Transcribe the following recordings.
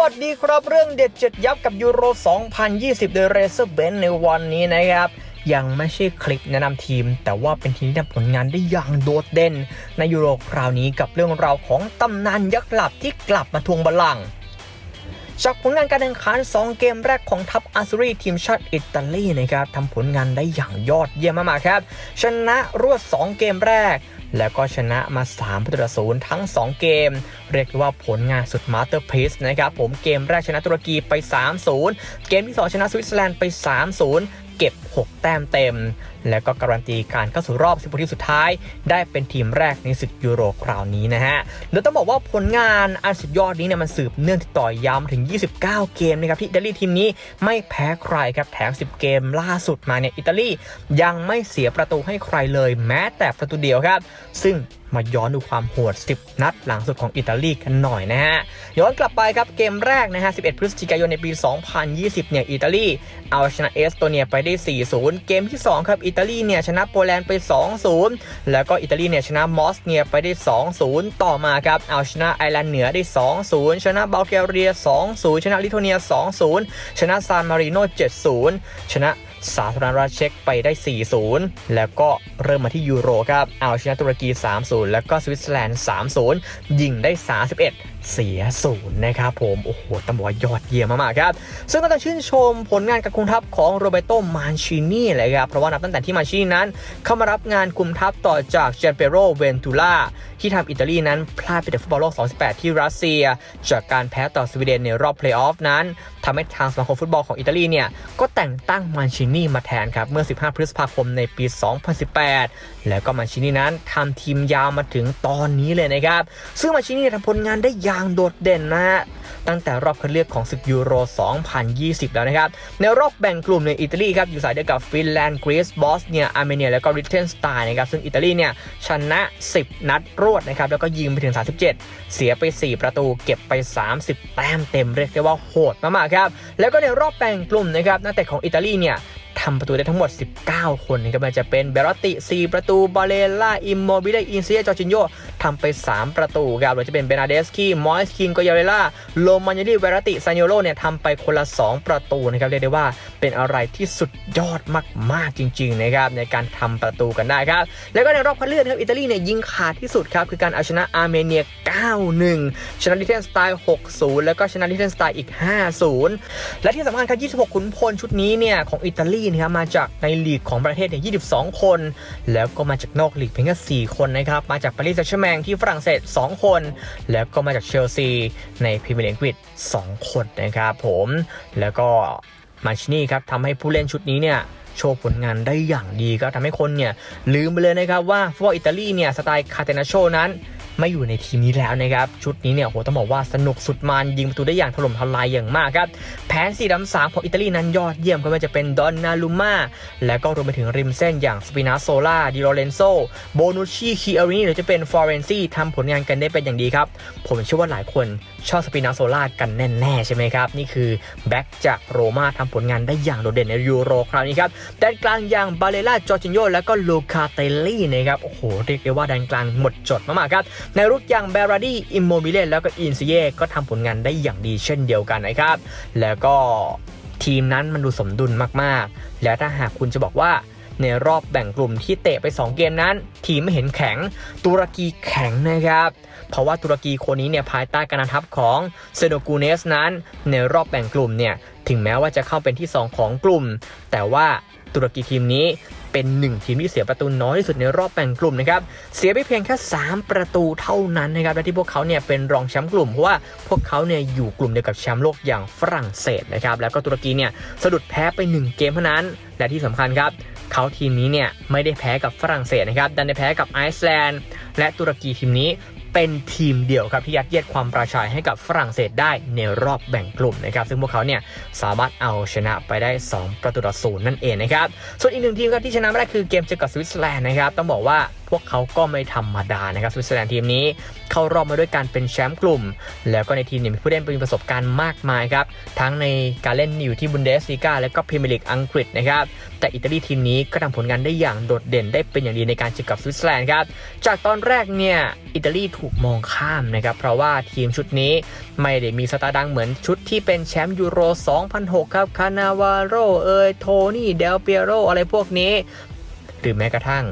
วัสดีครับเรื่องเด็ดเจ็ดยับกับยูโร 2020 โดยเรเซอร์เบนในวันนี้นะครับ ยังไม่ใช่คลิปแนะนำทีม แต่ว่าเป็นทีมที่ทำผลงานได้อย่างโดดเด่น ในยูโรคราวนี้กับเรื่องราวของตำนานยักษ์หลับที่กลับมาทวงบัลลังก์จากผลงานการแข่งขัน 2 เกมแรกของทัพอาซูรีทีมชาติอิตาลีนะครับทำผลงานได้อย่างยอดเยี่ยมมากๆครับ ชนะรวด 2 เกมแรก แล้วก็ชนะมา3ประตูต่อศูนย์ทั้ง 2 เกม เรียกว่าผลงานสุดมาสเตอร์พีซนะครับผมเกมแรกชนะตุรกีไป 3-0 เกมที่ 2 ชนะสวิตเซอร์แลนด์ไป 3-0 เก็บ 6 แต้มเต็มแล้วก็การันตีการเข้าสู่รอบ 16 ทีมสุดท้าย ได้เป็นทีมแรกในศึกยูโรคราวนี้นะฮะโดยต้องบอกว่าผลงานอันสุดยอดนี้เนี่ยมันสืบเนื่องติดต่อย้ำถึง 29 เกมนะครับที่อิตาลีทีมนี้ไม่แพ้ใครครับแถม 10 เกมล่าสุดมาเนี่ยอิตาลียังไม่เสียประตูให้ใครเลยแม้แต่ประตูเดียวครับ ซึ่งมาย้อนดูความโหด 10 นัดหลังสุดของอิตาลีกันหน่อยนะฮะ ย้อนกลับไปครับเกมแรกนะฮะ 11 พฤศจิกายนในปี 2020 เนี่ย อิตาลี เอาชนะเอสโตเนียไปได้ 4-0 เกมที่ 2 ครับอิตาลีเนี่ยชนะโปแลนด์ไป 2-0 แล้วก็อิตาลีเนี่ยชนะมอสเนียไปได้ 2-0 ต่อมาครับเอาชนะไอร์แลนด์เหนือได้ 2-0 ชนะบัลแกเรีย 2-0 ชนะลิทัวเนีย 2-0 ชนะซานมาริโน 7-0 ชนะ สาธารณรัฐเช็กไปได้ 4-0 แล้วก็เริ่มมาที่ยูโรครับ เอาชนะตุรกี 3-0 แล้วก็สวิตเซอร์แลนด์ 3-0 ยิงได้ 31 เสียศูนย์นะครับผม โอ้โหต้องบอกว่ายอดเยี่ยมมากๆครับ ซึ่งก็ต้องชื่นชมผลงานกับคุมทัพของโรเบโตมานชินี่เลยครับ เพราะว่านับตั้งแต่ที่มาชินี่นั้น เข้ามารับงานคุมทัพต่อจากเจนเปโรเวนตูล่าที่ทำอิตาลีนั้นพลาดไปแต่ฟุตบอลโลก 2018 ที่รัสเซีย จากการแพ้ต่อสวีเดนในรอบเพลย์ออฟนั้นทำให้ทางสมาคมฟุตบอลของอิตาลีเนี่ยก็แต่งตั้งมันชินี่มาแทนครับเมื่อ 15 พฤษภาคมในปี 2018 แล้วก็มันชินี่นั้นทำทีมยาวมาถึงตอนนี้เลยนะครับ ซึ่งมันชินี่ทำผลงานได้อย่างโดดเด่นนะฮะตั้งแต่รอบคัดเลือกของศึกยูโร 2020 แล้วนะครับ ในรอบแบ่งกลุ่มในอิตาลีครับอยู่สายเดียวกับฟินแลนด์กรีซบอสเนียอาร์เมเนีย แล้วก็ริเทนสไตน์นะครับซึ่งอิตาลีเนี่ยชนะ 10 นัดรวดนะครับแล้วก็ยิงไปถึง 37 เสียไป 4 ประตูเก็บไป 30 แต้มเต็มเรียกได้ว่าโหดมากๆครับ แล้วก็ในรอบแบ่งกลุ่มนะครับนักเตะของอิตาลีเนี่ยทำประตูได้ทั้งหมด 19 คนนะครับมันจะเป็นเบรอตติ4 ประตู บาเลล่า อิมโมบิเลอินเซียจอร์จินโย ทำไป 3 ประตูครับหรือจะเป็นเบนาเดสกี้มอยส์คิงโกยาเรล่าโลมานิลีเวรติซานโยโลเนี่ยทำไปคนละ 2 ประตูนะครับเรียกได้ว่าเป็นอะไรที่สุดยอดมากๆจริงๆนะครับในการทำประตูกันได้ครับ แล้วก็ในรอบคัดเลือกครับอิตาลีเนี่ยยิงขาดที่สุดครับคือการเอาชนะอาร์เมเนีย 9-1 ชนะลิเทนสไตล์ 6-0 แล้วก็ชนะลิเทนสไตล์อีก 5-0 และที่สำคัญครับ 26 ขุนพลชุดนี้เนี่ยของอิตาลีนะครับมาจากในลีกของประเทศเนี่ย 22 คน แล้วก็มาจากนอกลีกเพียงแค่ 4 คนนะครับมาจากปารีสแซงต์แชร์แมงที่ฝรั่งเศส 2 คน แล้วก็มาจากเชลซี ในพรีเมียร์ลีกอังกฤษ2คนนะครับผมแล้วก็มาชินี่ครับทำให้ผู้เล่นชุดนี้เนี่ยโชว์ผลงานได้อย่างดีก็ทำให้คนเนี่ยลืมไปเลยนะครับว่าฟุตบอลอิตาลีเนี่ยสไตล์คาเตนาโชนั้น ไม่อยู่ในทีมนี้แล้วนะครับ ชุดนี้เนี่ยโหต้องบอกว่าสนุกสุดมันยิงประตูได้อย่างถล่มทลายอย่างมากครับ แผน4ดำสามของอิตาลีนั้นยอดเยี่ยมก็ไม่ว่าจะเป็นดอนนาลูมาและก็รวมไปถึงริมเส้นอย่างสปินาโซล่าดิโรเลนโซโบนูชีคิอารินีหรือจะเป็นฟอเรนซีทำผลงานกันได้เป็นอย่างดีครับ ผมเชื่อว่าหลายคนชอบสปินาโซล่ากันแน่ๆใช่ไหมครับ นี่คือแบ็กจากโรม่าทำผลงานได้อย่างโดดเด่นในยูโรคราวนี้ครับแดนกลางอย่างบาเลล่าจอร์จินโยและก็ลูคาเตลลี่นะครับโอ้โหเรียกได้ว่าแดนกลางหมดจดมากๆครับในรุกอย่างเบราดี้อิมโมบิเลแล้วก็อินซิเย่ก็ทำผลงานได้อย่างดีเช่นเดียวกันนะครับ แล้วก็ทีมนั้นมันดูสมดุลมากๆ และถ้าหากคุณจะบอกว่าในรอบแบ่งกลุ่มที่เตะไป 2 เกมนั้น ทีมไม่เห็นแข็งตุรกีแข็งนะครับ เพราะว่าตุรกีคนนี้เนี่ยภายใต้การนำทัพของเซโดกูเนสนั้น ในรอบแบ่งกลุ่มเนี่ยถึงแม้ว่าจะเข้าเป็นที่ 2 ของกลุ่ม แต่ว่า ตุรกีทีมนี้เป็นหนึ่งทีมที่เสียประตูน้อยที่สุดในรอบแบ่งกลุ่มนะครับ เสียไปเพียงแค่ 3 ประตูเท่านั้นนะครับ และที่พวกเขาเนี่ยเป็นรองแชมป์กลุ่ม เพราะว่าพวกเขาเนี่ยอยู่กลุ่มเดียวกับแชมป์โลกอย่างฝรั่งเศสนะครับ แล้วก็ตุรกีเนี่ยสะดุดแพ้ไป 1 เกมเท่านั้น และที่สำคัญครับเขาทีมนี้เนี่ยไม่ได้แพ้กับฝรั่งเศสนะครับ ดันได้แพ้กับไอซ์แลนด์ และตุรกีทีมนี้ เป็นทีมเดียวครับที่ยัดเยียดความประชัยให้กับฝรั่งเศสได้ในรอบแบ่งกลุ่มนะครับซึ่งพวกเขาเนี่ยสามารถเอาชนะไปได้ 2 ประตูต่อศูนย์นั่นเองนะครับส่วนอีกหนึ่งทีมครับที่ชนะไม่ได้คือเกมเจอกับสวิตเซอร์แลนด์นะครับต้องบอกว่า พวกเขาก็ไม่ธรรมดานะครับสวิตเซอร์แลนด์ทีมนี้ เข้ารอบมาด้วยการเป็นแชมป์กลุ่ม แล้วก็ในทีมเนี่ยมีผู้เล่นมีประสบการณ์มากมายครับ ทั้งในการเล่นอยู่ที่บุนเดสลีกาและก็พรีเมียร์ลีกอังกฤษนะครับ แต่อิตาลีทีมนี้ก็ทำผลงานได้อย่างโดดเด่นได้เป็นอย่างดีในการเจอกับสวิตเซอร์แลนด์ครับ จากตอนแรกเนี่ยอิตาลีถูกมองข้ามนะครับ เพราะว่าทีมชุดนี้ไม่ได้มีสตาร์ดังเหมือนชุดที่เป็นแชมป์ยูโร 2006 ครับ คานาวาโร เอยโทนี่ เดลเปียโร อะไรพวกนี้ หรือแม้กระทั่ง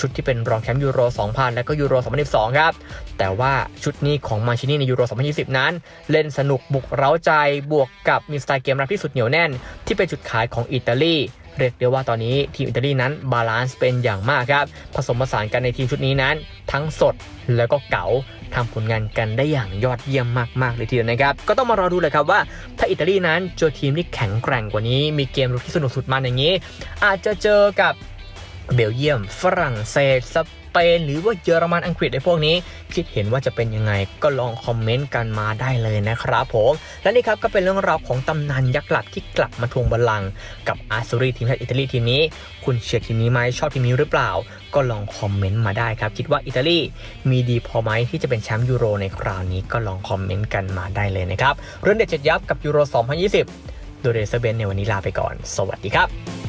ชุดที่เป็นรองแชมป์ยูโร 2000 และก็ยูโร 2012 ครับ แต่ว่าชุดนี้ของมาชินีในยูโร 2020 นั้น เล่นสนุกบุกเร้าใจบวกกับมีสไตล์เกมรับที่สุดเหนียวแน่น ที่เป็นจุดขายของอิตาลีเรียกได้ว่าตอนนี้ทีมอิตาลีนั้นบาลานซ์เป็นอย่างมากครับ ผสมผสานกันในทีมชุดนี้นั้น ทั้งสดแล้วก็เก๋าทำผลงานกันได้อย่างยอดเยี่ยมมาก ๆ เลยทีเดียวนะครับ ก็ต้องมารอดูเลยครับว่า ถ้าอิตาลีนั้นเจอทีมที่แข็งแกร่งกว่านี้ มีเกมรุกที่สนุกสุดมันอย่างนี้ อาจจะเจอกับ เบลเยียม ฝรั่งเศสสเปนหรือว่าเยอรมันอังกฤษในพวกนี้ คิดเห็นว่าจะเป็นยังไงก็ลองคอมเมนต์กันมาได้เลยนะครับผมและนี่ครับก็เป็นเรื่องราวของตำนานยักษ์หลักที่กลับมาทวงบัลลังก์กับอาร์ซูรีทีมชาติอิตาลีทีมนี้ คุณเชียร์ทีมนี้ไหมชอบทีมนี้หรือเปล่า ก็ลองคอมเมนต์มาได้ครับ คิดว่าอิตาลีมีดีพอไหมที่จะเป็นแชมป์ยูโรในคราวนี้ก็ลองคอมเมนต์กันมาได้เลยนะครับเรื่องเด็ดเจ็ดยับกับยูโร 2020 โดยเรเซอร์เบนในวันนี้ลาไปก่อน สวัสดีครับ